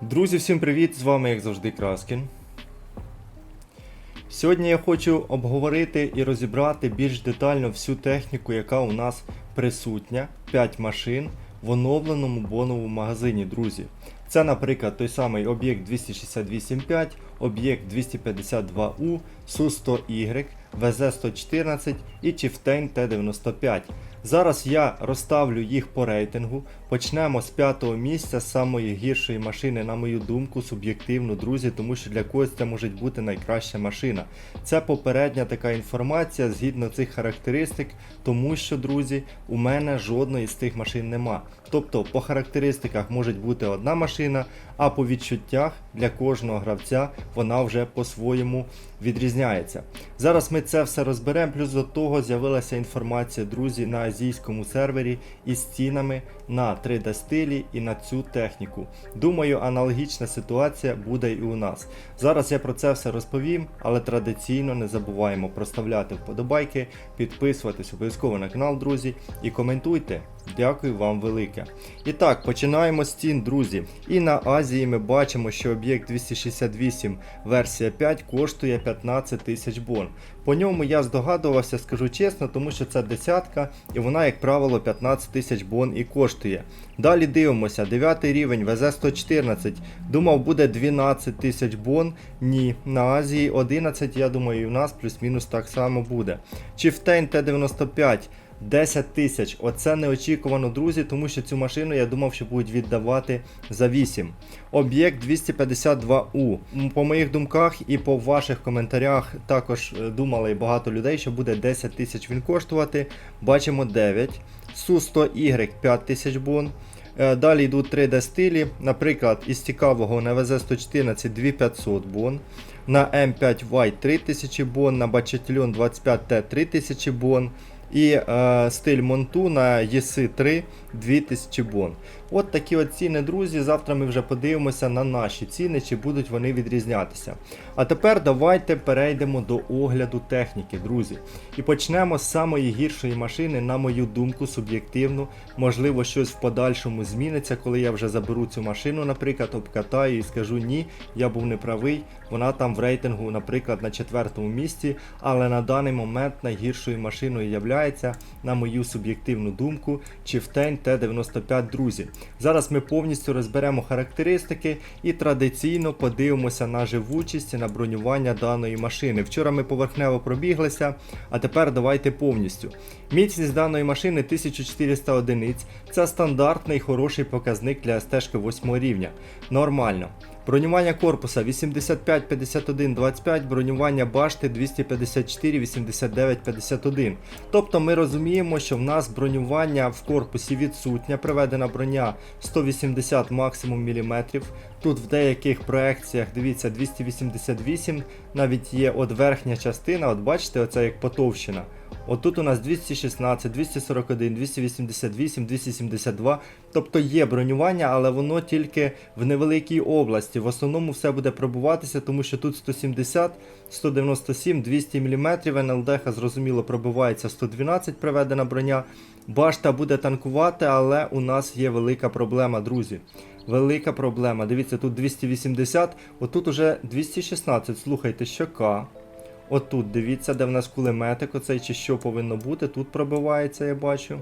Друзі, всім привіт! З вами, як завжди, Краскін. Сьогодні я хочу обговорити і розібрати більш детально всю техніку, яка у нас присутня, 5 машин в оновленому боновому магазині, друзі. Це, наприклад, той самий об'єкт 268.5, об'єкт 252U, Су-100Y, ВЗ-114 і Chieftain Т-95. Зараз я розставлю їх по рейтингу. Почнемо з п'ятого місця, з самої гіршої машини, на мою думку, суб'єктивно, друзі, тому що для когось це може бути найкраща машина. Це попередня така інформація згідно цих характеристик, тому що, друзі, у мене жодної з тих машин нема. Тобто по характеристиках може бути одна машина, а по відчуттях для кожного гравця вона вже по-своєму відрізняється. Зараз ми це все розберемо, плюс до того з'явилася інформація, друзі, на азійському сервері із цінами на 3D стилі і на цю техніку. Думаю, аналогічна ситуація буде і у нас. Зараз я про це все розповім, але традиційно не забуваємо проставляти вподобайки, підписуватись обов'язково на канал, друзі, і коментуйте. Дякую вам велике. І так, починаємо з цін, друзі. І на Азії ми бачимо, що об'єкт 268 версія 5 коштує 15 тисяч бон. По ньому я здогадувався, скажу чесно, тому що це десятка, і вона, як правило, 15 тисяч бон і коштує. Далі дивимося, 9 рівень ВЗ-114. Думав, буде 12 тисяч бон. Ні, на Азії 11, я думаю, і в нас плюс-мінус так само буде. Chieftain Т-95. 10 тисяч. Оце неочікувано, друзі, тому що цю машину я думав, що будуть віддавати за 8. Об'єкт 252У. По моїх думках і по ваших коментарях також е, думали багато людей, що буде 10 тисяч він коштувати. Бачимо 9. Су-100Y 5 тисяч бон. Е, Далі йдуть 3D стилі. Наприклад, із цікавого на ВЗ-114 2500 бон. На М5Y 3000 бон, на Бачетельон 25Т 3000 бон. І е, стиль Монту на єси 3 2000 бон. От такі от ціни, друзі. Завтра ми вже подивимося на наші ціни, чи будуть вони відрізнятися. А тепер давайте перейдемо до огляду техніки, друзі. І почнемо з самої гіршої машини, на мою думку, суб'єктивно. Можливо, щось в подальшому зміниться, коли я вже заберу цю машину, наприклад, обкатаю і скажу ні, я був неправий. Вона там в рейтингу, наприклад, на четвертому місці, але на даний момент найгіршою машиною являється, на мою суб'єктивну думку, Chieftain T95, друзі. Зараз ми повністю розберемо характеристики і традиційно подивимося на живучість і на бронювання даної машини. Вчора ми поверхнево пробіглися, а тепер давайте повністю. Міцність даної машини 1400 одиниць. Це стандартний хороший показник для СТ 8 рівня. Нормально. Бронювання корпуса 85, 51, 25, бронювання башти 254, 89, 51. Тобто ми розуміємо, що в нас бронювання в корпусі відсутня, приведена броня 180 максимум міліметрів. Тут в деяких проекціях, дивіться, 288, навіть є от верхня частина, от бачите, оце як потовщина. Отут у нас 216, 241, 288, 272. Тобто є бронювання, але воно тільки в невеликій області. В основному все буде пробуватися, тому що тут 170, 197, 200 мм. НЛДХ, зрозуміло, пробивається 112 приведена броня. Башта буде танкувати, але у нас є велика проблема, друзі. Велика проблема. Дивіться, тут 280, отут уже 216. Слухайте, щока. Отут, дивіться, де в нас кулеметик оцей чи що повинно бути. Тут пробивається, я бачу.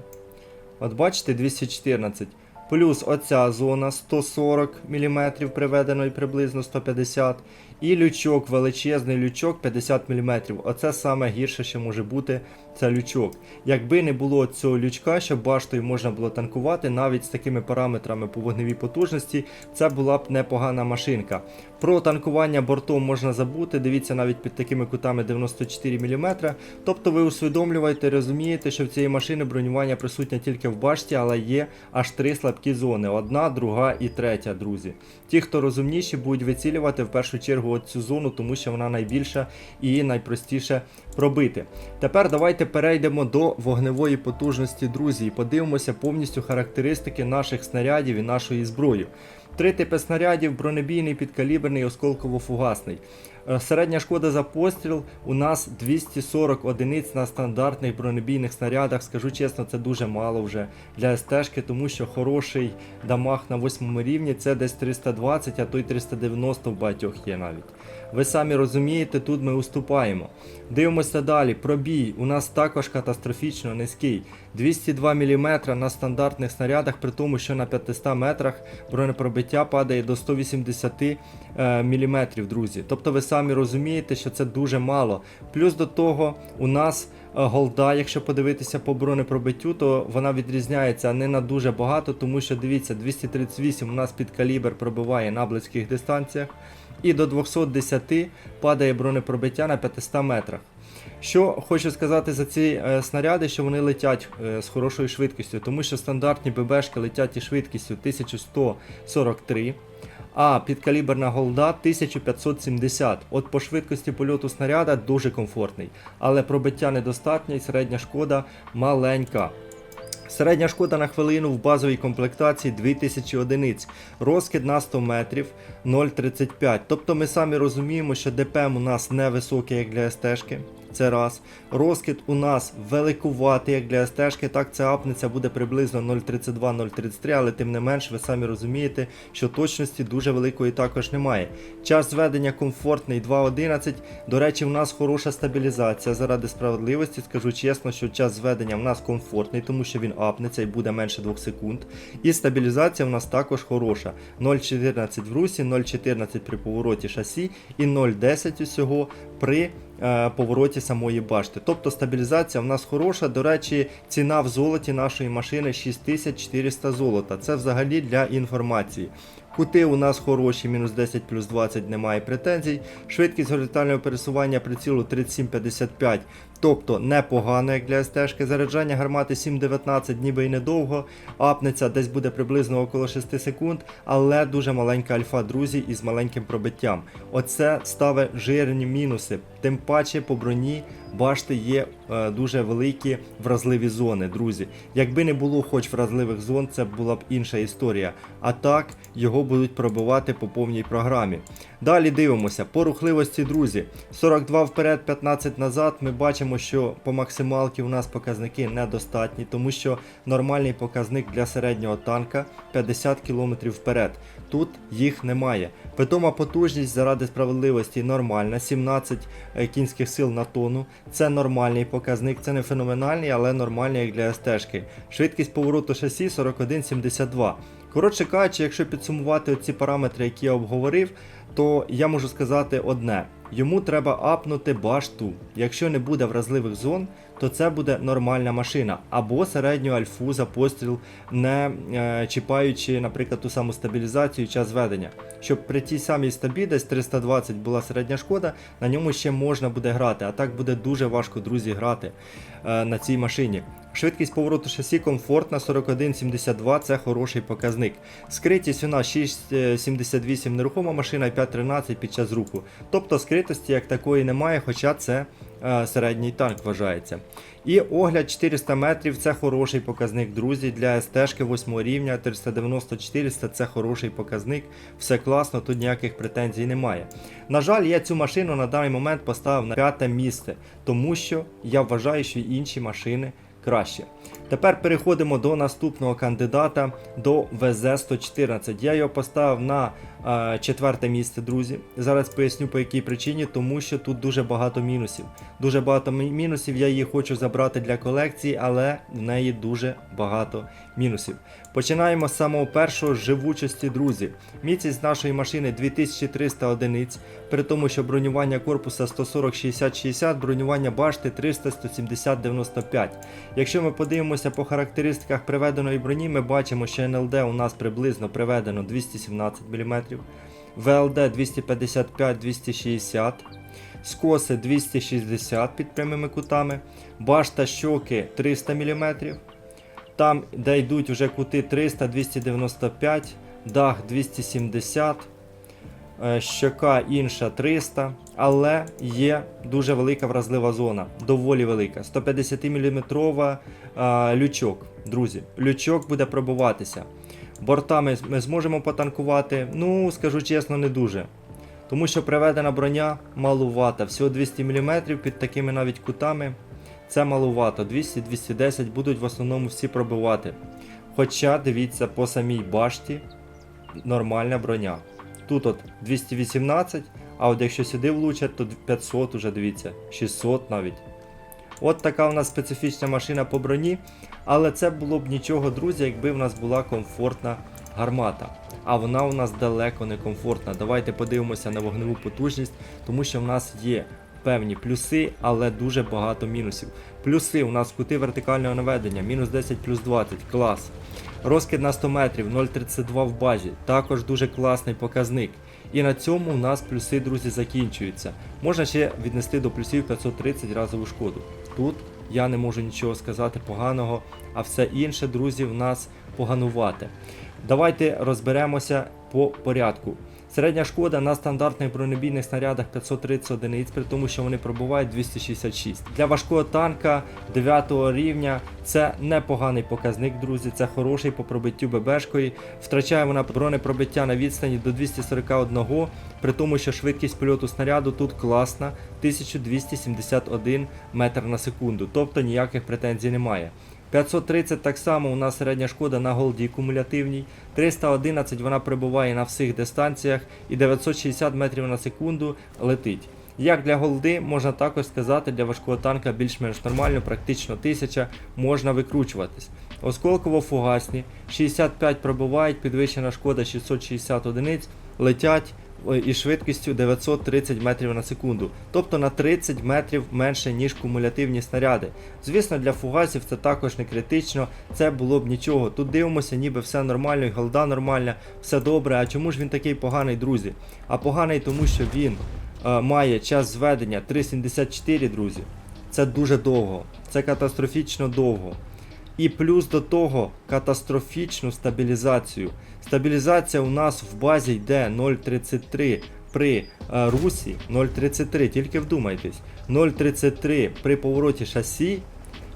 От бачите, 214. Плюс оця зона 140 мм приведено і приблизно 150 І лючок, величезний лючок 50 мм. Оце саме гірше, що може бути, це лючок. Якби не було цього лючка, щоб баштою можна було танкувати, навіть з такими параметрами по вогневій потужності, це була б непогана машинка. Про танкування бортом можна забути, дивіться навіть під такими кутами 94 мм. Тобто ви усвідомлюєте, розумієте, що в цієї машини бронювання присутнє тільки в башті, але є аж три слабкі зони: одна, друга і третя, друзі. Ті, хто розумніші, будуть вицілювати в першу чергу цю зону, тому що вона найбільша і найпростіше пробити. Тепер давайте перейдемо до вогневої потужності, друзі, і подивимося повністю характеристики наших снарядів і нашої зброї. Три типи снарядів: бронебійний, підкаліберний, осколково-фугасний. Е, Середня шкода за постріл у нас 240 одиниць на стандартних бронебійних снарядах. Скажу чесно, це дуже мало вже для СТ-шки, тому що хороший дамаг на 8 рівні це десь 320, а то й 390 в багатьох є навіть. Ви самі розумієте, тут ми уступаємо. Дивимося далі. Пробій у нас також катастрофічно низький. 202 мм на стандартних снарядах, при тому, що на 500 метрах бронепробиття падає до 180 мм, друзі. Тобто ви самі розумієте, що це дуже мало. Плюс до того, у нас е, голда, якщо подивитися по бронепробиттю, то вона відрізняється не на дуже багато, тому що дивіться, 238 у нас під калібр пробиває на близьких дистанціях. І до 210 падає бронепробиття на 500 метрах. Що хочу сказати за ці е, снаряди, що вони летять е, з хорошою швидкістю, тому що стандартні ББшки летять із швидкістю 1143, а підкаліберна голда 1570. От по швидкості польоту снаряда дуже комфортний, але пробиття недостатньо і середня шкода маленька. Середня шкода на хвилину в базовій комплектації 2000 одиниць. Розкид на 100 метрів 0,35. Тобто ми самі розуміємо, що ДПМ у нас невисокий, як для СТ-шки. Це раз. Розкид у нас великуватий, як для СТ-шки. Так, ця апниця буде приблизно 0,32-0,33, але тим не менш, ви самі розумієте, що точності дуже великої також немає. Час зведення комфортний 2.11. До речі, у нас хороша стабілізація. Заради справедливості скажу чесно, що час зведення в нас комфортний, тому що він апнеться і буде менше 2 секунд. І стабілізація в нас також хороша. 0,14 в русі, 0,14 при повороті шасі і 0,10 усього при повороті самої башти. Тобто стабілізація в нас хороша. До речі, ціна в золоті нашої машини 6400 золота. Це взагалі для інформації. Кути у нас хороші, мінус 10 плюс 20 немає претензій. Швидкість горизонтального пересування прицілу 37,55, тобто непогано, як для СТ-шки. Заряджання гармати 7,19, ніби й недовго. Апнеться десь буде приблизно около 6 секунд, але дуже маленька альфа, друзі, із маленьким пробиттям. Оце ставить жирні мінуси. Тим паче по броні башти є е, дуже великі вразливі зони, друзі. Якби не було хоч вразливих зон, це була б інша історія. А так його будуть пробивати по повній програмі. Далі дивимося по рухливості, друзі. 42 вперед, 15 назад. Ми бачимо, що по максималці у нас показники недостатні, тому що нормальний показник для середнього танка 50 км вперед. Тут їх немає. Питома потужність заради справедливості нормальна, 17 е, кінських сил на тонну. Це нормальний показник, це не феноменальний, але нормальний як для СТ-шки. Швидкість повороту шасі 41,72. Коротше кажучи, якщо підсумувати ці параметри, які я обговорив, то я можу сказати одне: йому треба апнути башту. Якщо не буде вразливих зон, то це буде нормальна машина. Або середню альфу за постріл, не е, чіпаючи, наприклад, ту саму стабілізацію час ведення. Щоб при тій самій стабі, десь 320 була середня шкода, на ньому ще можна буде грати. А так буде дуже важко, друзі, грати е, на цій машині. Швидкість повороту шасі комфортна 41,72 це хороший показник. Скритість у нас 6,78 нерухома машина і 5,13 під час руху. Тобто скритості як такої немає, хоча це середній танк вважається. І огляд 400 метрів це хороший показник, друзі. Для СТ-шки 8 рівня 390-400 це хороший показник. Все класно, тут ніяких претензій немає. На жаль, я цю машину на даний момент поставив на п'яте місце, тому що я вважаю, що інші машини краще. Тепер переходимо до наступного кандидата до ВЗ-114. Я його поставив на е, четверте місце, друзі. Зараз поясню по якій причині, тому що тут дуже багато мінусів. Дуже багато мінусів, я її хочу забрати для колекції, але в неї дуже багато мінусів. Починаємо з самого першого з живучості, друзі. Міцність нашої машини 2300 одиниць, при тому, що бронювання корпуса 140-60-60, бронювання башти 300-170-95. Якщо ми подивимося по характеристиках приведеної броні, ми бачимо, що НЛД у нас приблизно приведено 217 мм, ВЛД 255-260 скоси 260 під прямими кутами, башта щоки 300 мм, там, де йдуть вже кути 300-295, дах 270, е, щока інша 300, але є дуже велика вразлива зона, доволі велика. 150 мм лючок, друзі. Лючок буде пробуватися. Бортами ми зможемо потанкувати, ну, скажу чесно, не дуже. Тому що приведена броня малувата, всього 200 мм під такими навіть кутами. Це малувато. 200-210 будуть в основному всі пробивати. Хоча дивіться по самій башті нормальна броня. Тут от 218, а от якщо сюди влучать, то 500 уже дивіться, 600 навіть. От така у нас специфічна машина по броні, але це було б нічого, друзі, якби в нас була комфортна гармата. А вона у нас далеко не комфортна. Давайте подивимося на вогневу потужність, тому що в нас є певні плюси, але дуже багато мінусів. Плюси у нас кути вертикального наведення, мінус 10 плюс 20, клас. Розкид на 100 метрів, 0,32 в базі, також дуже класний показник. І на цьому у нас плюси, друзі, закінчуються. Можна ще віднести до плюсів 530 разову шкоду. Тут я не можу нічого сказати поганого, а все інше, друзі, в нас поганувати. Давайте розберемося по порядку. Середня шкода на стандартних бронебійних снарядах 530 одиниць, при тому, що вони пробувають 266. Для важкого танка 9 рівня це непоганий показник, друзі. Це хороший по пробиттю ББшкою. Втрачає вона бронепробиття на відстані до 241, при тому, що швидкість польоту снаряду тут класна 1271 метр на секунду, тобто ніяких претензій немає. 530 так само у нас середня шкода на голді кумулятивній, 311 вона прибуває на всіх дистанціях і 960 метрів на секунду летить. Як для голди, можна також сказати, для важкого танка більш-менш нормально, практично 1000 можна викручуватись. Осколково-фугасні 65 пробувають, підвищена шкода 660 одиниць, летять із швидкістю 930 метрів на секунду, тобто на 30 метрів менше, ніж кумулятивні снаряди. Звісно, для фугасів це також не критично, це було б нічого. Тут дивимося, ніби все нормально, і голда нормальна, все добре. А чому ж він такий поганий, друзі? А поганий тому, що він е, має час зведення 3,74, друзі. Це дуже довго, це катастрофічно довго. І плюс до того катастрофічну стабілізацію. Стабілізація у нас в базі йде 0,33 при е, русі, 0,33, тільки вдумайтесь, 0,33 при повороті шасі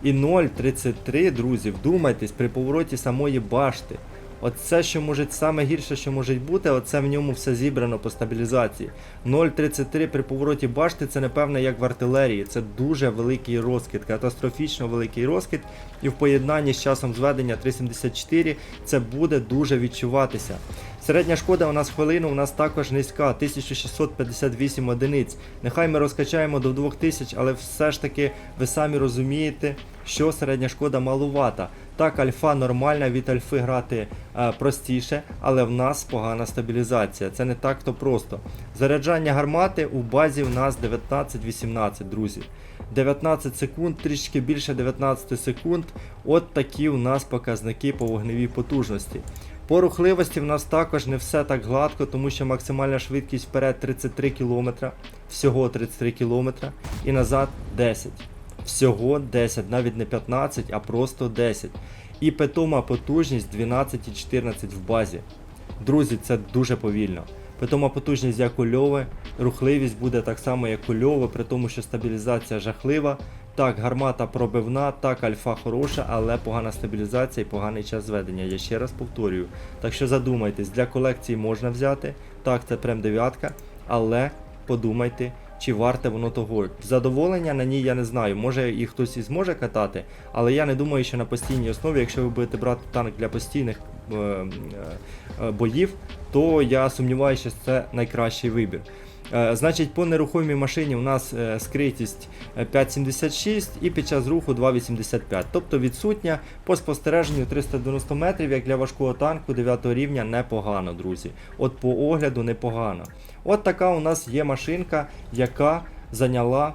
і 0,33, друзі, вдумайтесь, при повороті самої башти. Оце, що може саме гірше, що може бути, оце в ньому все зібрано по стабілізації. 0,33 при повороті башти це напевно як в артилерії. Це дуже великий розкид, катастрофічно великий розкид. І в поєднанні з часом зведення 3,74 це буде дуже відчуватися. Середня шкода у нас хвилину у нас також низька, 1658 одиниць. Нехай ми розкачаємо до 2000, але все ж таки ви самі розумієте, що середня шкода малувата. Так, альфа нормальна, від альфи грати е, простіше, але в нас погана стабілізація. Це не так то просто. Заряджання гармати у базі в нас 19-18, друзі. 19 секунд, трішки більше 19 секунд. От такі у нас показники по вогневій потужності. По рухливості в нас також не все так гладко, тому що максимальна швидкість вперед 33 км, всього 33 км і назад 10 Всього 10, навіть не 15, а просто 10. І питома потужність 12,14 в базі. Друзі, це дуже повільно. Питома потужність як у рухливість буде так само, як у Льови, при тому, що стабілізація жахлива. Так, гармата пробивна, так, альфа хороша, але погана стабілізація і поганий час зведення. Я ще раз повторюю. Так що задумайтесь, для колекції можна взяти. Так, це прям дев'ятка, але подумайте, чи варте воно того. Задоволення на ній я не знаю. Може і хтось і зможе катати, але я не думаю, що на постійній основі, якщо ви будете брати танк для постійних е, е, е, боїв, то я сумніваюся, що це найкращий вибір. Е, Значить, по нерухомій машині у нас е, скритість е, 5,76 і під час руху 2,85. Тобто відсутня по спостереженню 390 метрів, як для важкого танку 9 рівня, непогано, друзі. От по огляду непогано. От така у нас є машинка, яка зайняла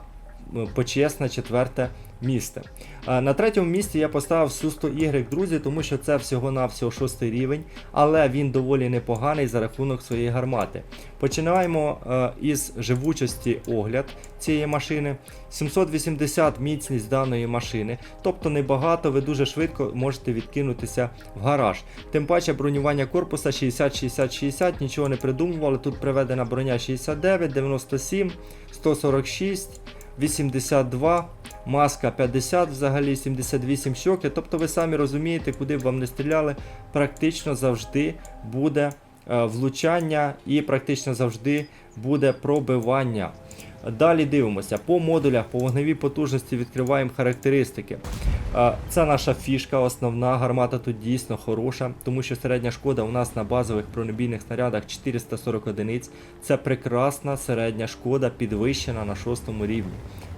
е, почесне четверте місце. На третьому місці я поставив Су-100Y, друзі, тому що це всього-навсього шостий рівень, але він доволі непоганий за рахунок своєї гармати. Починаємо е, із живучості огляд цієї машини. 780 міцність даної машини, тобто небагато, ви дуже швидко можете відкинутися в гараж. Тим паче бронювання корпуса 60-60-60, нічого не придумували. Тут приведена броня 69, 97, 146. 82, маска 50, взагалі 78 щоки. Тобто ви самі розумієте, куди б вам не стріляли, практично завжди буде е, влучання і практично завжди буде пробивання. Далі дивимося по модулях, по вогневій потужності відкриваємо характеристики. Е, Це наша фішка, основна гармата тут дійсно хороша, тому що середня шкода у нас на базових бронебійних снарядах 440 одиниць. Це прекрасна середня шкода, підвищена на шостому рівні.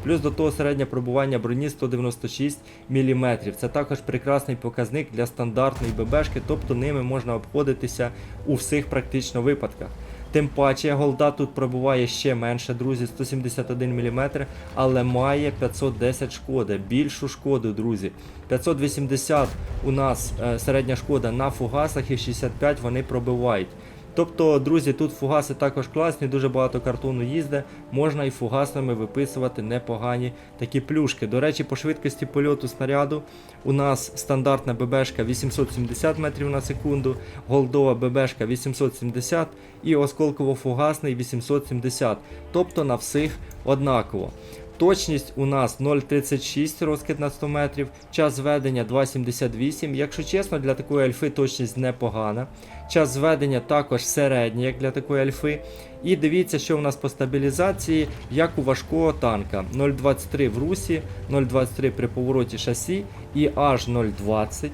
Плюс до того середнє пробування броні 196 мм. Це також прекрасний показник для стандартної ББшки, тобто ними можна обходитися у всіх практично випадках. Тим паче голда тут пробуває ще менше, друзі, 171 мм, але має 510 шкоди. Більшу шкоду, друзі. 580 у нас е, середня шкода на фугасах і 65 вони пробивають. Тобто, друзі, тут фугаси також класні, дуже багато картону їздить, можна і фугасами виписувати непогані такі плюшки. До речі, по швидкості польоту снаряду у нас стандартна ББшка 870 метрів на секунду, голдова ББшка 870 і осколково-фугасний 870. Тобто на всіх однаково. Точність у нас 0,36 розкид на 100 метрів, час зведення 2,78. Якщо чесно, для такої альфи точність непогана. Час зведення також середній, як для такої альфи. І дивіться, що у нас по стабілізації, як у важкого танка. 0,23 в русі, 0,23 при повороті шасі і аж 0,20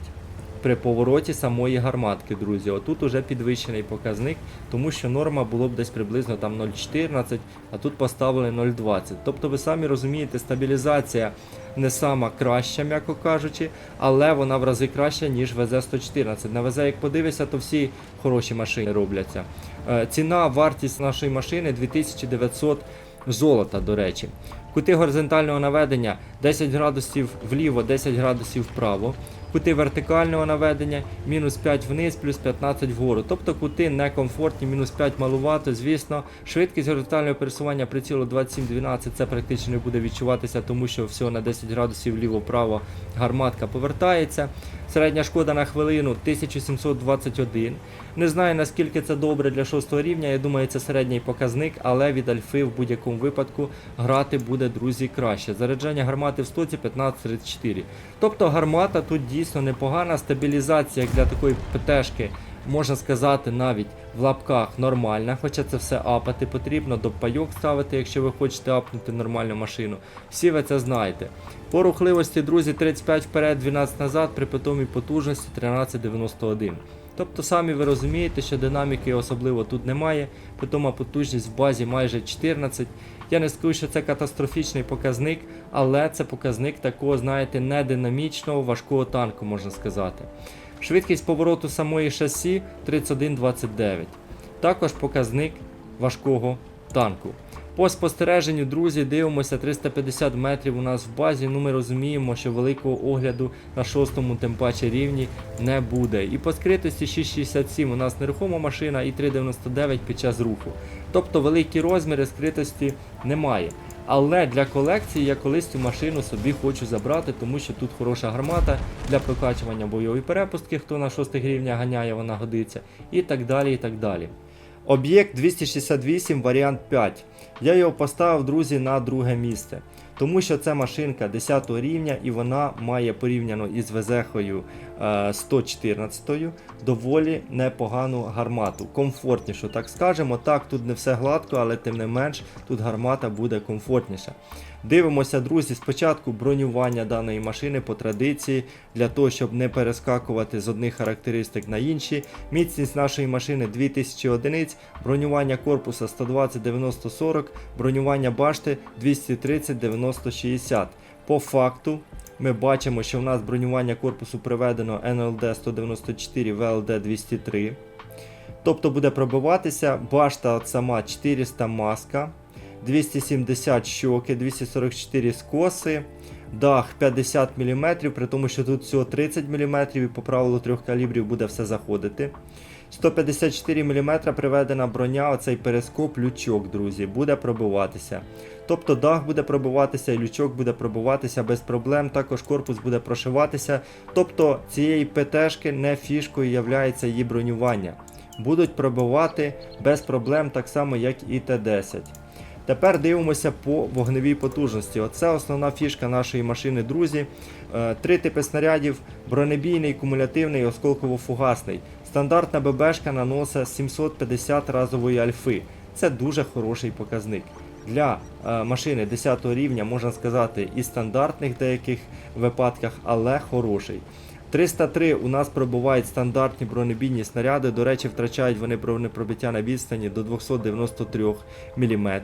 при повороті самої гарматки, друзі. Отут уже підвищений показник, тому що норма було б десь приблизно там 0,14, а тут поставили 0,20. Тобто ви самі розумієте, стабілізація не сама краща, м'яко кажучи, але вона в рази краща, ніж ВЗ-114. На ВЗ, як подивишся, то всі хороші машини робляться. Е, Ціна, вартість нашої машини 2900 золота, до речі. Кути горизонтального наведення 10 градусів вліво, 10 градусів вправо. Кути вертикального наведення мінус 5 вниз, плюс 15 вгору. Тобто кути некомфортні, мінус 5 малувато, звісно. Швидкість горизонтального пересування прицілу 27-12 це практично не буде відчуватися, тому що всього на 10 градусів вліво-вправо гарматка повертається. Середня шкода на хвилину 1721. Не знаю наскільки це добре для 6 рівня. Я думаю, це середній показник, але від альфи в будь-якому випадку грати буде, друзі, краще. Заряджання гармати в стоці 15-34. Тобто гармата тут дійсно непогана. Стабілізація як для такої ПТшки, можна сказати, навіть в лапках нормальна, хоча це все апати потрібно, до пайок ставити, якщо ви хочете апнути нормальну машину. Всі ви це знаєте. По рухливості, друзі, 35 вперед, 12 назад, при питомій потужності 1391. Тобто самі ви розумієте, що динаміки особливо тут немає, питома потужність в базі майже 14. Я не скажу, що це катастрофічний показник, але це показник такого, знаєте, нединамічного важкого танку, можна сказати. Швидкість повороту самої шасі 31,29. Також показник важкого танку. По спостереженню, друзі, дивимося 350 метрів у нас в базі. Ну ми розуміємо, що великого огляду на шостому тим паче рівні не буде. І по скритості 6,67 у нас нерухома машина і 3,99 під час руху. Тобто великі розміри скритості немає. Але для колекції я колись цю машину собі хочу забрати, тому що тут хороша гармата для прокачування бойової перепустки, хто на 6 рівня ганяє, вона годиться, і так далі. і так далі. Об'єкт 268 варіант 5. Я його поставив, друзі, на друге місце. Тому що це машинка 10 рівня і вона має порівняно із Везехою е, 114 доволі непогану гармату. Комфортнішу, так скажемо. Так, тут не все гладко, але тим не менш тут гармата буде комфортніша. Дивимося, друзі, спочатку бронювання даної машини по традиції, для того, щоб не перескакувати з одних характеристик на інші. Міцність нашої машини 2000 одиниць, бронювання корпуса 120 90 40, бронювання башти 230 90 60. По факту ми бачимо, що в нас бронювання корпусу приведено NLD 194 VLD 203. Тобто буде пробиватися башта от сама 400 маска, 270 щоки, 244 скоси, дах 50 мм, при тому, що тут всього 30 мм і по правилу трьох калібрів буде все заходити. 154 мм приведена броня, оцей перископ, лючок, друзі, буде пробиватися. Тобто дах буде пробиватися і лючок буде пробиватися без проблем, також корпус буде прошиватися. Тобто цієї ПТшки не фішкою являється її бронювання. Будуть пробивати без проблем, так само як і Т-10. Тепер дивимося по вогневій потужності. Оце основна фішка нашої машини, друзі. Е, Три типи снарядів: бронебійний, кумулятивний, осколково-фугасний. Стандартна ББшка наносить 750 разової альфи. Це дуже хороший показник. Для е, машини 10 рівня можна сказати і стандартних деяких випадках, але хороший. 303 у нас пробувають стандартні бронебійні снаряди. До речі, втрачають вони бронепробиття на відстані до 293 мм.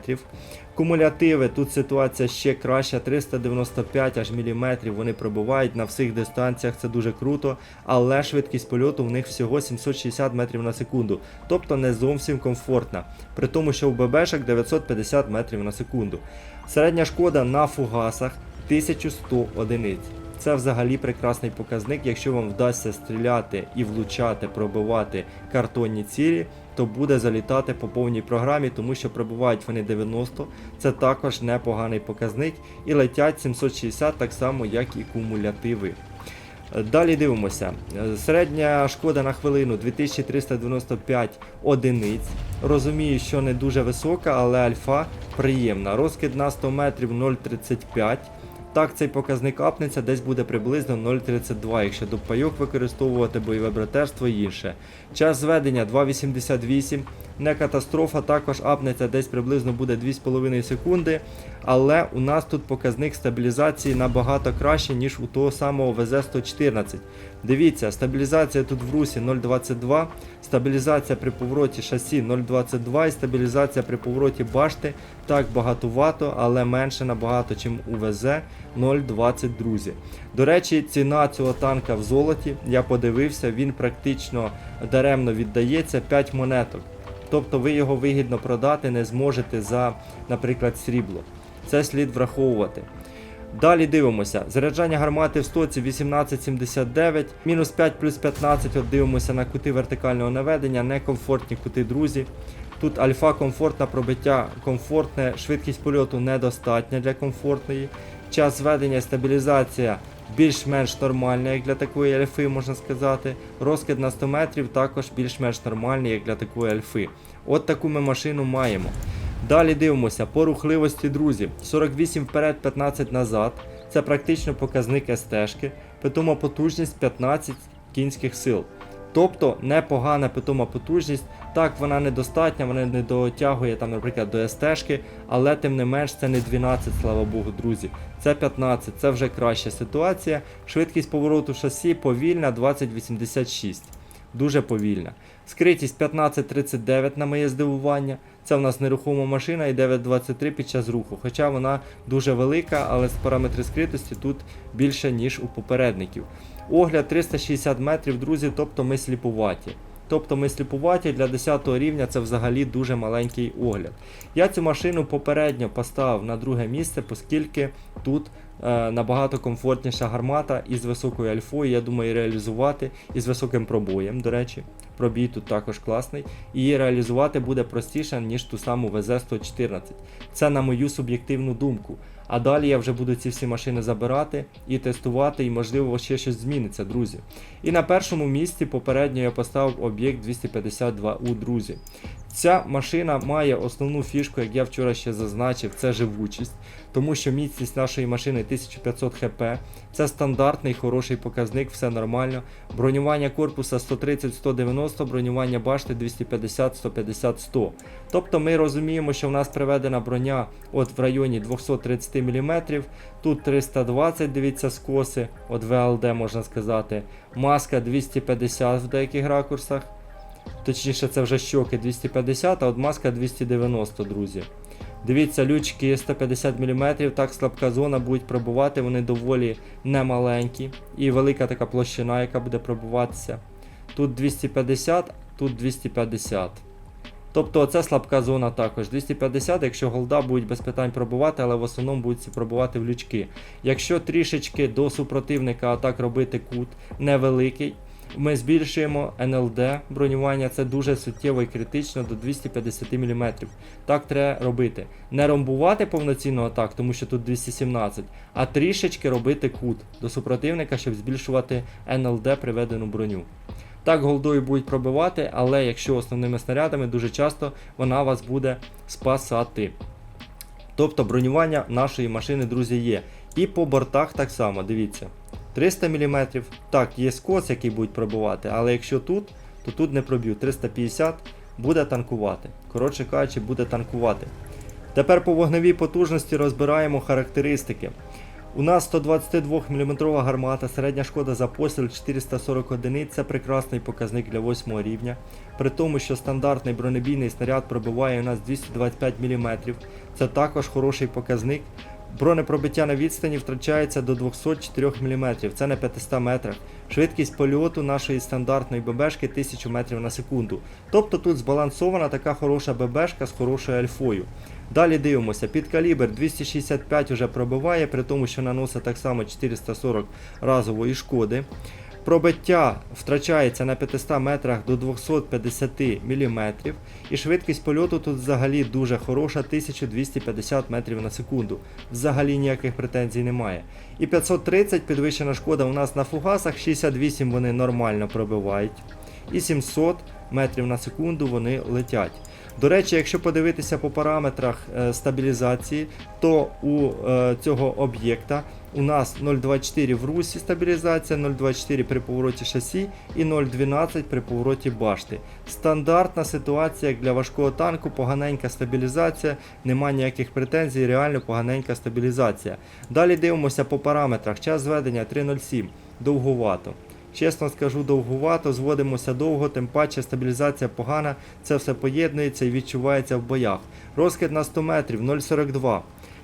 Кумулятиви, тут ситуація ще краща, 395 аж міліметрів вони пробувають на всіх дистанціях, це дуже круто, але швидкість польоту в них всього 760 метрів на секунду, тобто не зовсім комфортна, при тому, що в ББшок 950 метрів на секунду. Середня шкода на фугасах 1100 одиниць. Це взагалі прекрасний показник. Якщо вам вдасться стріляти і влучати, пробивати картонні цілі, то буде залітати по повній програмі, тому що пробивають вони 90. Це також непоганий показник. І летять 760 так само, як і кумулятиви. Далі дивимося. Середня шкода на хвилину 2395 одиниць. Розумію, що не дуже висока, але альфа приємна. Розкид на 100 метрів 0,35. Так, цей показник апнеться, десь буде приблизно 0,32, якщо до пайок використовувати бойове братерство і інше. Час зведення 2,88. Не катастрофа, також апнеться десь приблизно буде 2,5 секунди. Але у нас тут показник стабілізації набагато краще, ніж у того самого ВЗ-114. Дивіться, стабілізація тут в русі 0,22, стабілізація при повороті шасі 0,22 і стабілізація при повороті башти так багатувато, але менше набагато, чим у ВЗ 0,20, друзі. До речі, ціна цього танка в золоті, я подивився, він практично даремно віддається 5 монеток. Тобто ви його вигідно продати не зможете за, наприклад, срібло. Це слід враховувати. Далі дивимося. Заряджання гармати в стоці 1879, мінус 5 плюс 15. От дивимося на кути вертикального наведення, некомфортні кути, друзі. Тут альфа комфортна пробиття комфортне, швидкість польоту недостатня для комфортної. Час зведення стабілізація більш-менш нормальна, як для такої альфи, можна сказати. Розкид на 100 метрів також більш-менш нормальний, як для такої альфи. От таку ми машину маємо. Далі дивимося по рухливості, друзі. 48 вперед, 15 назад. Це практично показник СТ-шки. Питома потужність 15 кінських сил. Тобто непогана питома потужність. Так, вона недостатня, вона не дотягує там, наприклад, до СТ-шки, але тим не менш це не 12, слава Богу, друзі. Це 15, це вже краща ситуація. Швидкість повороту шасі повільна 2086. Дуже повільна. Скритість 1539 на моє здивування. Це в нас нерухома машина і 923 під час руху. Хоча вона дуже велика, але з параметри скритості тут більше, ніж у попередників. Огляд 360 метрів, друзі, тобто ми сліпуваті. Тобто ми сліпуваті для 10 рівня це взагалі дуже маленький огляд. Я цю машину попередньо поставив на друге місце, оскільки тут набагато комфортніша гармата із високою альфою. Я думаю, реалізувати і з високим пробоєм, до речі. Пробій тут також класний. Її реалізувати буде простіше, ніж ту саму ВЗ-114. Це на мою суб'єктивну думку. А далі я вже буду ці всі машини забирати і тестувати, і можливо ще щось зміниться, друзі. І на першому місці попередньо я поставив об'єкт 252У, друзі. Ця машина має основну фішку, як я вчора ще зазначив, це живучість. Тому що міцність нашої машини 1500 хп. Це стандартний хороший показник, все нормально. Бронювання корпуса 130-190, бронювання башти 250-150-100. Тобто ми розуміємо, що в нас приведена броня от в районі 230 мм. Тут 320, дивіться, скоси, от ВЛД можна сказати. Маска 250 в деяких ракурсах. Точніше, це вже щоки 250, а от маска 290, друзі. Дивіться, лючки 150 мм, так слабка зона будуть пробувати, вони доволі немаленькі. І велика така площина, яка буде пробуватися. Тут 250, тут 250. Тобто це слабка зона також. 250, якщо голда будуть без питань пробувати, але в основному будуть пробувати в лючки. Якщо трішечки до супротивника атак робити кут невеликий, ми збільшуємо НЛД бронювання, це дуже суттєво і критично до 250 мм. Так треба робити. Не ромбувати повноцінно атак, тому що тут 217, а трішечки робити кут до супротивника, щоб збільшувати НЛД приведену броню. Так голдою будуть пробивати, але якщо основними снарядами, дуже часто вона вас буде спасати. Тобто бронювання нашої машини, друзі, є. І по бортах так само, дивіться. 300 мм. Так, є скос, який будуть пробивати, але якщо тут, то тут не проб'ю. 350 буде танкувати. Коротше кажучи, буде танкувати. Тепер по вогневій потужності розбираємо характеристики. У нас 122 мм гармата, середня шкода за постріл 440 одиниць. Це прекрасний показник для 8 рівня. При тому, що стандартний бронебійний снаряд пробиває у нас 225 мм. Це також хороший показник. Бронепробиття на відстані втрачається до 204 мм, це на 500 метрах. Швидкість польоту нашої стандартної ББшки 1000 метрів на секунду. Тобто тут збалансована така хороша ББшка з хорошою альфою. Далі дивимося, під калібр 265 вже пробиває, при тому, що наносить так само 440 разової шкоди. Пробиття втрачається на 500 метрах до 250 мм. І швидкість польоту тут взагалі дуже хороша 1250 метрів на секунду. Взагалі ніяких претензій немає. І 530 підвищена шкода у нас на фугасах, 68 вони нормально пробивають. І 700 метрів на секунду вони летять. До речі, якщо подивитися по параметрах е, стабілізації, то у е, цього об'єкта у нас 0,24 в русі стабілізація, 0,24 при повороті шасі і 0,12 при повороті башти. Стандартна ситуація як для важкого танку, поганенька стабілізація, нема ніяких претензій, реально поганенька стабілізація. Далі дивимося по параметрах. Час зведення 3.07, довгувато. Чесно скажу, довгувато, зводимося довго, тим паче стабілізація погана, це все поєднується і відчувається в боях. Розкид на 100 метрів 0,42.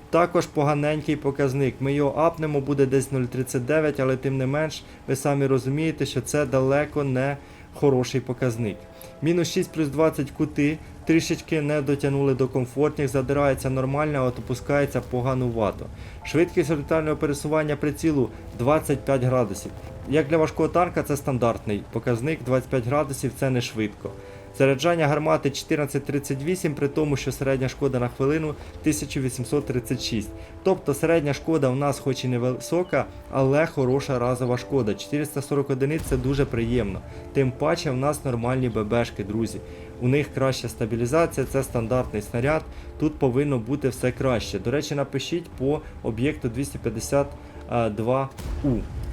Також поганенький показник. Ми його апнемо, буде десь 0,39, але тим не менш, ви самі розумієте, що це далеко не хороший показник. Мінус 6 плюс 20 кути, трішечки не дотягнули до комфортних, задирається нормально, от опускається поганувато. Швидкість орбітального пересування прицілу 25 градусів. Як для важкого танка це стандартний показник, 25 градусів це не швидко. Заряджання гармати 1438, при тому, що середня шкода на хвилину 1836. Тобто середня шкода у нас хоч і невисока, але хороша разова шкода. 440 одиниць це дуже приємно. Тим паче в нас нормальні ББшки, друзі. У них краща стабілізація, це стандартний снаряд. Тут повинно бути все краще. До речі, напишіть по об'єкту 252У.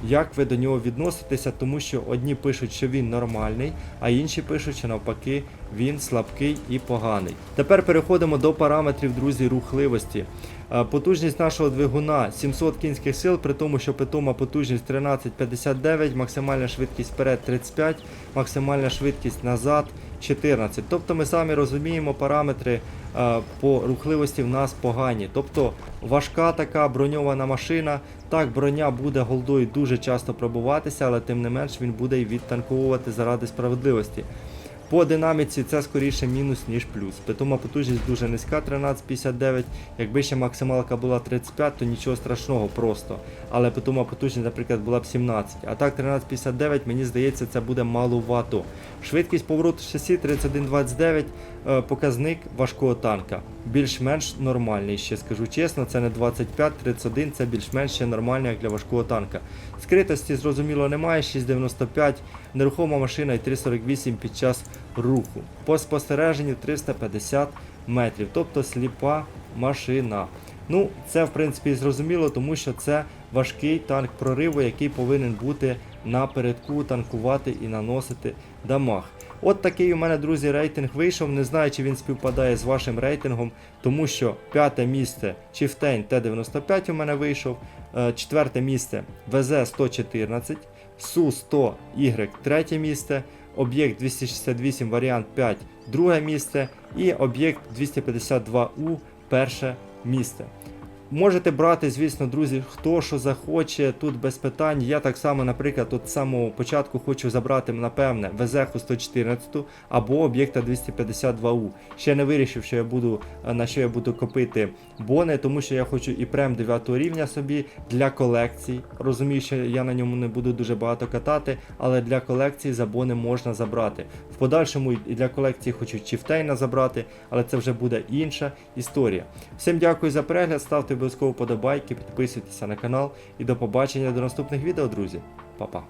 Як ви до нього відноситеся, тому що одні пишуть, що він нормальний, а інші пишуть, що навпаки він слабкий і поганий. Тепер переходимо до параметрів, друзі, рухливості. Е, Потужність нашого двигуна 700 кінських сил, при тому, що питома потужність 13,59, максимальна швидкість вперед 35, максимальна швидкість назад 14. Тобто ми самі розуміємо, параметри е, по рухливості в нас погані. Тобто важка така броньована машина. Так, броня буде голдою дуже часто пробуватися, але тим не менш він буде і відтанковувати заради справедливості. По динаміці це скоріше мінус, ніж плюс. Питома потужність дуже низька, 13,59. Якби ще максималка була 35, то нічого страшного просто. Але питома потужність, наприклад, була б 17. А так 13,59, мені здається, це буде маловато. Швидкість повороту шасі 31,29, е, показник важкого танка. Більш-менш нормальний, ще скажу чесно, це не 25-31, це більш-менш ще нормально, як для важкого танка. Скритості, зрозуміло, немає, 6,95, нерухома машина і 3,48 під час руху. По спостереженню 350 метрів, тобто сліпа машина. Ну, це в принципі зрозуміло, тому що це важкий танк прориву, який повинен бути напередку, танкувати і наносити дамаг. От такий у мене, друзі, рейтинг вийшов. Не знаю, чи він співпадає з вашим рейтингом, тому що п'яте місце Chieftain T95 у мене вийшов, е, четверте місце VZ114, Су-100Y третє місце, об'єкт 268 варіант 5 друге місце і об'єкт 252У перше місце. Можете брати, звісно, друзі, хто що захоче, тут без питань. Я так само, наприклад, от самого початку хочу забрати, напевне, ВЗХу 114 або об'єкта 252У. Ще не вирішив, що я буду, е, на що я буду копити бони, тому що я хочу і прем 9 рівня собі для колекцій. Розумію, що я на ньому не буду дуже багато катати, але для колекції за бони можна забрати. В подальшому і для колекції хочу Чіфтейна забрати, але це вже буде інша історія. Всім дякую за перегляд, ставте обов'язково подобайки, підписуйтеся на канал і до побачення до наступних відео, друзі. Па-па.